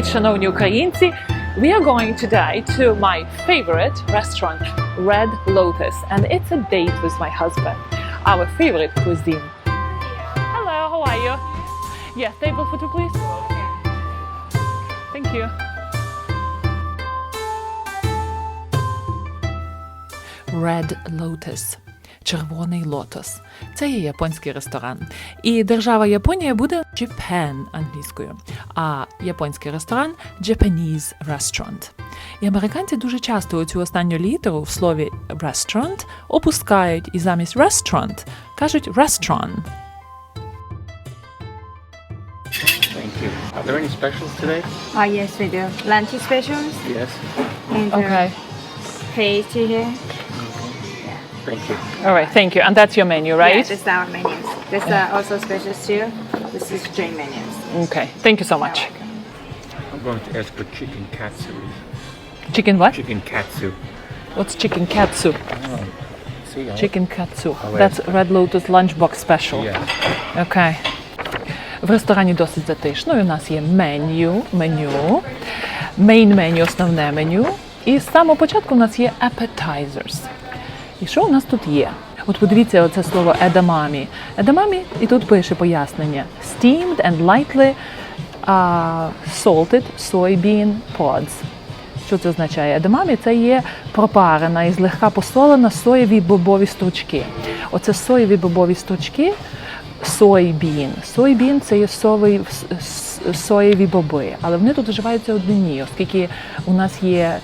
Привіт, шановні українці! We are going today to my favorite restaurant, Red Lotus, and it's a date with my husband. Our favorite cuisine. Hello, how are you? Yes, table for two, please. Thank you. Red Lotus. Червоний лотос. Це є японський ресторан. І держава Японія буде Japan англійською, а японський ресторан Japanese Restaurant. І американці дуже часто оцю останню літеру в слові restaurant опускають і замість restaurant кажуть restaurant. Are there any specials today? Oh yes, we do. Lunch specials Yes. and uh, pastry here. Thank you. All right, thank you. And that's your menu, Yeah, right? this is our menus. This uh, also specials too. This is drink menus. Okay. Thank you so much. I'm going to ask for chicken katsu. Chicken what? Chicken katsu. What's chicken katsu? See, I- Chicken katsu. Oh, That's Red Lotus lunchbox special. Yeah. Окей. В ресторані досить затишно. І у нас є меню, меню, мейн меню, основне меню. І з самого початку у нас є appetizers. І що у нас тут є? От подивіться оце слово edamame. Edamame, і тут пише пояснення: steamed and lightly uh, salted soybean pods. Що це означає? Едамамі це є пропарена і злегка посолена соєві бобові стручки. Оце соєві бобові стручки, сойбін. Сойбін це є совий, соєві боби, але вони тут вживаються однині, оскільки у нас є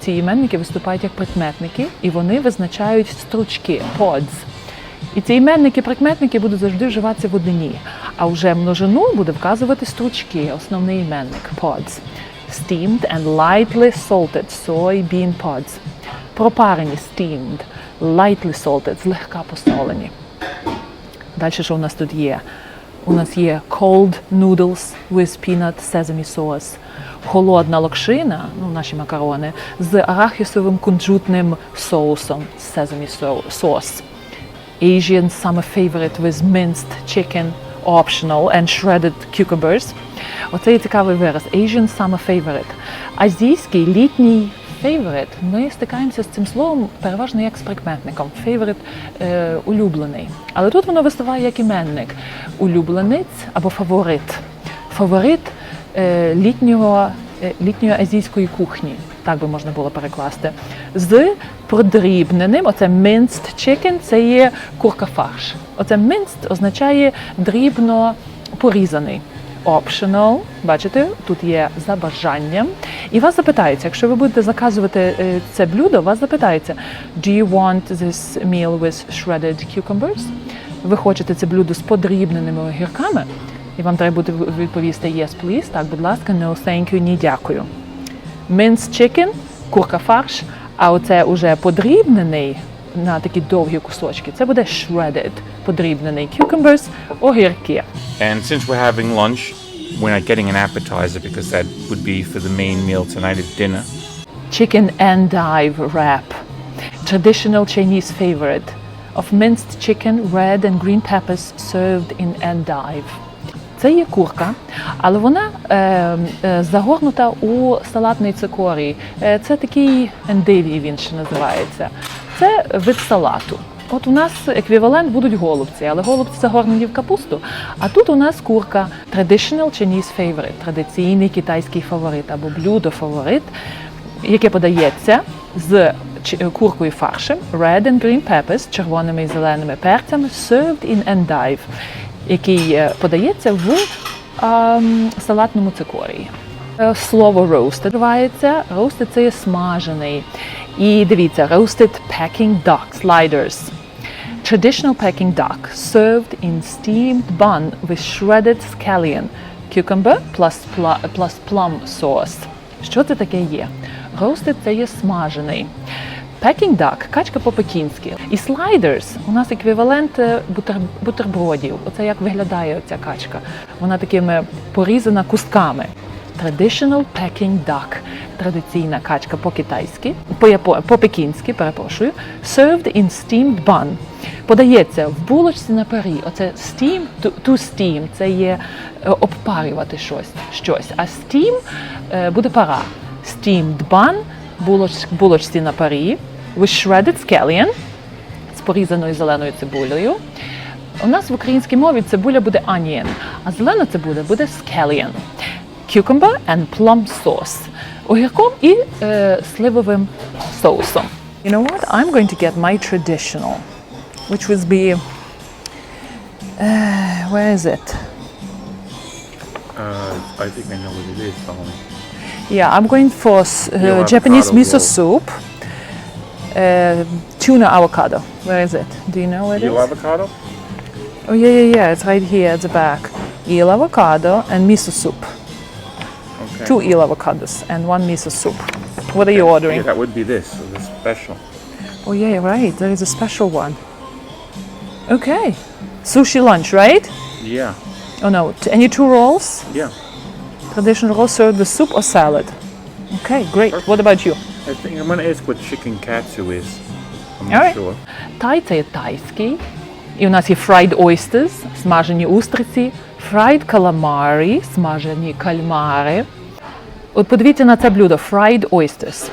ці іменники виступають як прикметники, і вони визначають стручки, pods. І ці іменники, прикметники будуть завжди вживатися в однині. А вже множину буде вказувати стручки, основний іменник pods. Steamed and lightly salted soybean pods. Пропарені steamed, lightly salted, злегка посолені. Далі що у нас тут є? У нас є cold noodles with peanut sesame sauce. Холодна локшина, ну наші макарони, з арахісовим кунжутним соусом so- sauce. Asian summer favorite with minced chicken optional and shredded cucumbers. Оце є цікавий вираз. Asian summer favorite. Азійський літній favorite. Ми стикаємося з цим словом переважно як з прикметником. Favorite е, улюблений. Але тут воно виступає як іменник. Улюбленець або фаворит. Фаворит літнього, е, літньої азійської кухні. Так би можна було перекласти. З подрібненим, оце minced chicken, це є курка фарш. Оце minced означає дрібно порізаний. Optional, бачите, тут є за бажанням. І вас запитаються, якщо ви будете заказувати е, це блюдо, вас запитається: Do you want this meal with shredded cucumbers? Ви хочете це блюдо з подрібненими огірками? І вам треба буде відповісти Yes, please. Так, будь ласка, no, thank you, ні, дякую minced chicken, курка фарш, а оце уже подрібнений на такі довгі кусочки. Це буде shredded, подрібнений cucumbers, огірки. And since we're having lunch, we're not getting an appetizer because that would be for the main meal tonight at dinner. Chicken endive wrap. Traditional Chinese favorite of minced chicken, red and green peppers served in endive. Це є курка, але вона е, е, загорнута у салатний цикорій. Е, це такий ендивій він ще називається. Це вид салату. От у нас еквівалент будуть голубці, але голубці загорнені в капусту. А тут у нас курка traditional Chinese favorite, традиційний китайський фаворит або блюдо фаворит, яке подається з куркою фаршем, red and green peppers, червоними і зеленими перцями, served in endive, який е, подається в ем, салатному цикорії. Е, Слово roasted вживається. Roasted – це є смажений. І дивіться, roasted packing duck sliders. Traditional Peking duck served in steamed bun with shredded scallion, cucumber plus, plus plum sauce. Що це таке є? Roasted – це є смажений. Peking duck – качка по-пекінськи. І sliders – у нас еквівалент е, бутер, бутербродів. Оце як виглядає ця качка. Вона такими порізана кустками. Traditional Peking Duck. Традиційна качка по-китайськи, по-пекінськи, перепрошую. Served in steamed bun. Подається в булочці на парі. Оце steam, to, to steam, це є е, обпарювати щось. щось. А steam е, буде пара. Steamed bun, булоч, булочці на парі, with shredded scallion, з порізаною зеленою цибулею. У нас в українській мові цибуля буде onion, а зелена цибуля буде scallion. Cucumber and plum sauce. Огірком і е, сливовим соусом. You know what? I'm going to get my traditional, which would be. Uh, where is it? Uh, I think I know what it is, Solomon. Yeah, I'm going for s- uh, Your Japanese avocado miso roll. soup. Uh, tuna avocado. Where is it? Do you know where it is? Eel avocado? Oh yeah, yeah, yeah. It's right here at the back. Eel avocado and miso soup. Okay. Two eel avocados and one miso soup. What are you ordering? Yeah, that would be this, so the special. Oh yeah, right. There is a special one. Okay. Sushi lunch, right? Yeah, Oh no. t- Any two rolls? yeah. Traditional roll served with soup or salad. Okay, great. What about you? I think I'm gonna ask what chicken katsu is. I'm not Alright. sure. Тай це є тайський. І у нас є fried oysters, смажені устриці, fried calamari, смажені кальмари. От подивіться на це блюдо fried oysters.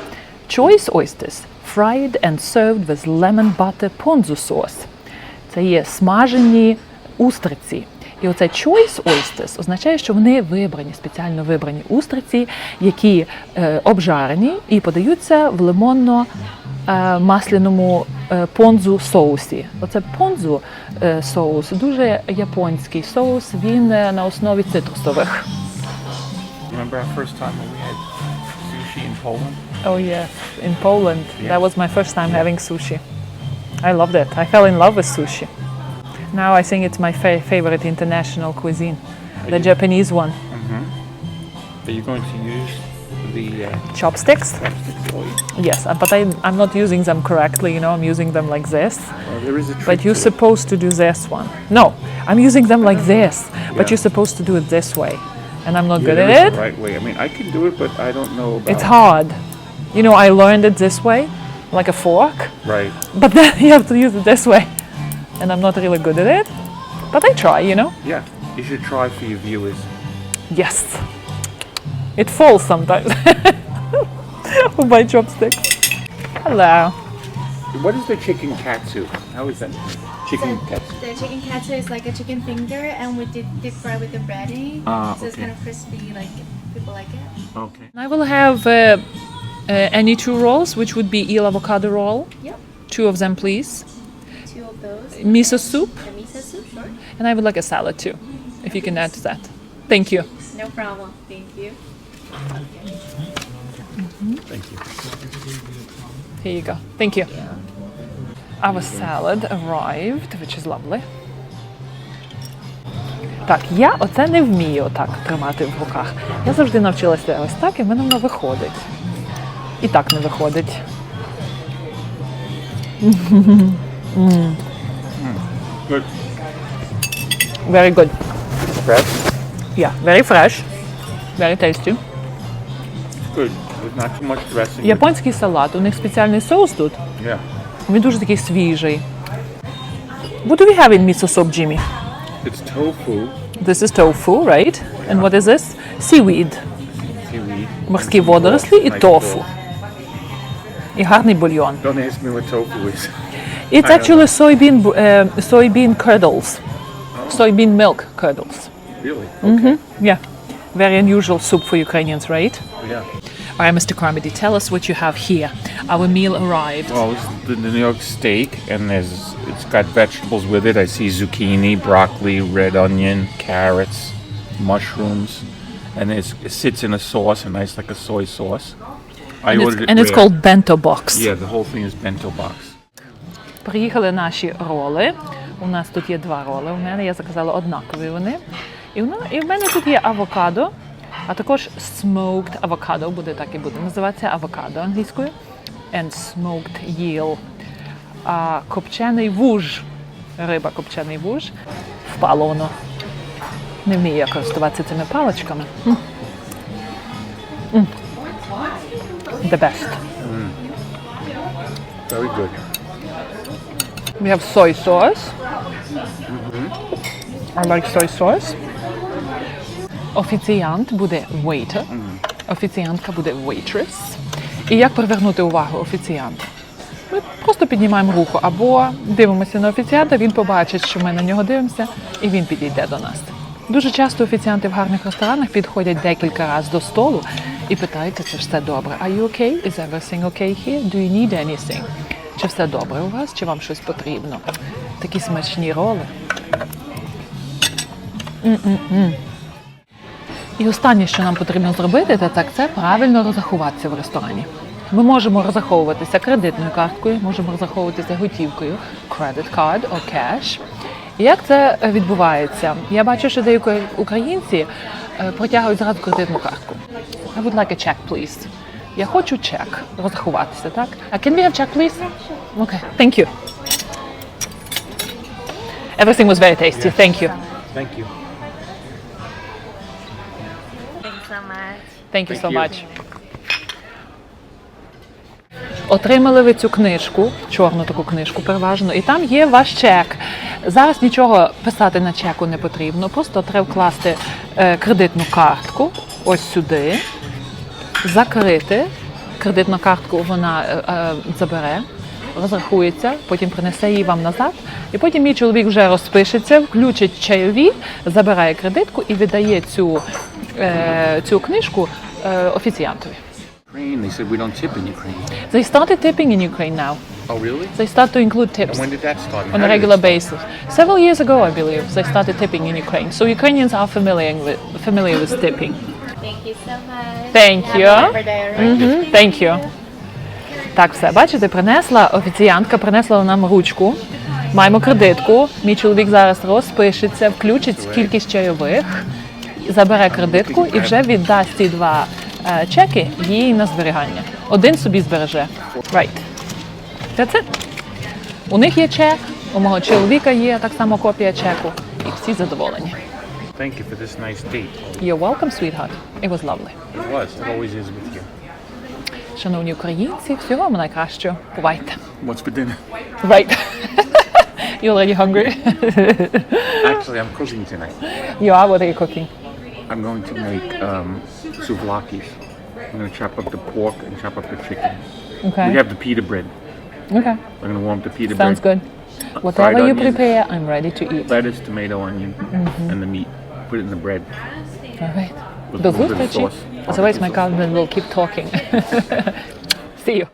Choice oysters fried and served with lemon butter ponzu sauce. Це є смажені устриці. І оце choice oysters означає, що вони вибрані, спеціально вибрані устриці, які е, обжарені і подаються в лимонно е, масляному е, понзу соусі. Оце понзу е, соус дуже японський соус. Він на основі цитрусових. Remember our first time when we had sushi in Poland? Oh yes, in Poland. That was my first time having sushi. I loved it. I fell in love with sushi. Now I think it's my fa- favorite international cuisine, the you- Japanese one. Are you going to use the uh, Chopsticks? chopsticks? Yes, uh, but I, I'm not using them correctly. You know, I'm using them like this. Well, there is a But you're supposed to do this one. No, I'm using them like this. But you're supposed to do it this way, and I'm not Yeah, good at it. right way. I mean, I can do it, but I don't know about It's hard. You know, I learned it this way, like a fork. Right. But then you have to use it this way. And I'm not really good at it. But I try, you know? Yeah. You should try for your viewers. Yes. It falls sometimes. with my chopsticks. Hello. What is the chicken katsu? How is that? Chicken So katsu. the chicken katsu is like a chicken finger, and we did deep fry with the breading. Ah, so it's kind of crispy, like people like it. Okay. I will have uh, uh, any two rolls, which would be eel avocado roll. Yep. Two of them, please. Those. Miso soup. The miso soup, sure. And I would like a salad too, if you can add to that. Thank you. No problem. Thank you. Thank you. Here you go. Thank you. Our salad arrived, which is lovely. Так, я оце не вмію отак тримати в руках. Я завжди навчилася ось так, і в мене воно виходить. І так не виходить. Good. Very good. Fresh. Yeah, very fresh. Very tasty. Good. With not too much dressing. Японський салат. У них спеціальний соус тут. Yeah. Він дуже такий свіжий. What do we have in miso soup, Jimmy? It's tofu, This is tofu, right? And what is this? Seaweed. seaweed. Морські and some водорослі broth, і nice тофу. broth. І гарний бульйон. Don't ask me what tofu is. It's actually soybean, uh, soybean curdles. Soybean milk curdles. Really? Okay. Yeah. Very unusual soup for Ukrainians, right? Yeah. All right, Mr. Carmody, tell us what you have here. Our meal arrived. Well, it's the New York steak, and there's it's got vegetables with it. I see zucchini, broccoli, red onion, carrots, mushrooms, and it's, it sits in a sauce, a nice like a soy sauce. I And it's, ordered it and it's called bento box. Yeah, the whole thing is bento box. Приїхали наші роли. У нас тут є два роли. У мене я заказала однакові вони. І в, мене- і в мене тут є авокадо, а також smoked avocado, буде так і буде називатися авокадо англійською. And smoked eel. А копчений вуж. Риба копчений вуж. Впало воно. Не вмію я користуватися цими паличками. М. The best. Very good. We have soy sauce. I like soy sauce. Офіціант буде waiter. Офіціантка буде waitress. І як привернути увагу офіціанта? Ми просто піднімаємо руку або дивимося на офіціанта, він побачить, що ми на нього дивимося, і він підійде до нас. Дуже часто офіціанти в гарних ресторанах підходять декілька разів до столу і питаються, чи все добре. Are you okay? Is everything okay here? Do you need anything? Чи все добре у вас, чи вам щось потрібно? Такі смачні роли. М-м-м. І останнє, що нам потрібно зробити, це так це правильно розрахуватися в ресторані. Ми можемо розраховуватися кредитною карткою, можемо розраховуватися готівкою, credit card or cash. І як це відбувається? Я бачу, що деякі українці е, протягують зразу кредитну картку. I would like a check, please. Я хочу чек розрахуватися, так? Uh, can we have check, please? Okay, thank you. Everything was very tasty. Thank you. Thank you. Thanks so much. Thank you so much. Отримали ви цю книжку, чорну таку книжку переважно, і там є ваш чек. Зараз нічого писати на чеку не потрібно, просто треба вкласти е, кредитну картку ось сюди, закрити. Кредитну картку вона е, е, забере, розрахується, потім принесе її вам назад. І потім мій чоловік вже розпишеться, включить чайові, забирає кредитку і віддає цю, е, цю книжку е, офіціантові. They said we don't tip in Ukraine. They started tipping in Ukraine now. Oh, really? They start to include tips And when did that start? on How a regular basis. Several years ago, I believe, they started tipping in Ukraine. So Ukrainians are familiar with, familiar with tipping. Thank you so much. Thank you. Мгм, Thank you. Так, все, бачите, принесла офіціантка, принесла нам ручку. Маємо кредитку. Мій чоловік зараз розпишеться, включить кількість чайових, забере кредитку і вже віддасть ці два е, чеки їй на зберігання. Один собі збереже. Right. That's it. У них є чек, у мого чоловіка є так само копія чеку. І всі задоволені. Thank you for this nice date. You're welcome, sweetheart. It was lovely. It was. It always is with you. Шановні українці, всього вам найкращого. Бувайте. What's for dinner? Right. You're already hungry. Actually, I'm cooking tonight. you are. What are you cooking? I'm going to make um, souvlakis. I'm going to chop up the pork and chop up the chicken. Okay. We have the pita bread. Okay. I'm going to warm up the pita Sounds bread. good. Whatever you onions. prepare, I'm ready to eat. Lettuce, tomato, onion, and the meat. Put it in the bread. All right. With До a little bit of зустрічі. sauce. Otherwise my husband will keep talking. See you.